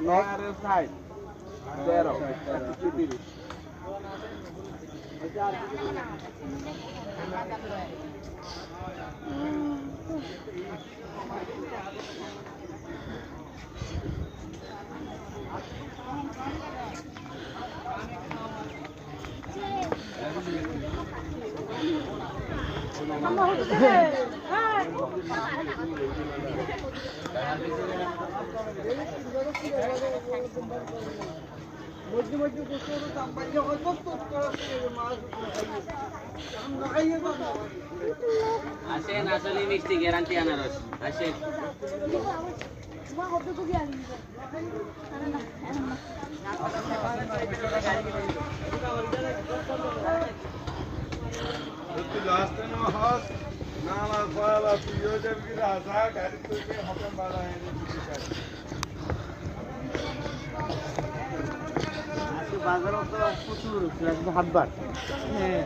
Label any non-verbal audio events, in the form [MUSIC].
নয় ষাট তেরো তিরিশ [LAUGHS] [LAUGHS] আসেন, আসলে মিষ্টি গ্যারান্টি আনারস আসেন। না না তুইও যাবি রাজা গাড়ি তুই হবে মারা বাজারও তো প্রচুর হাটবার হ্যাঁ।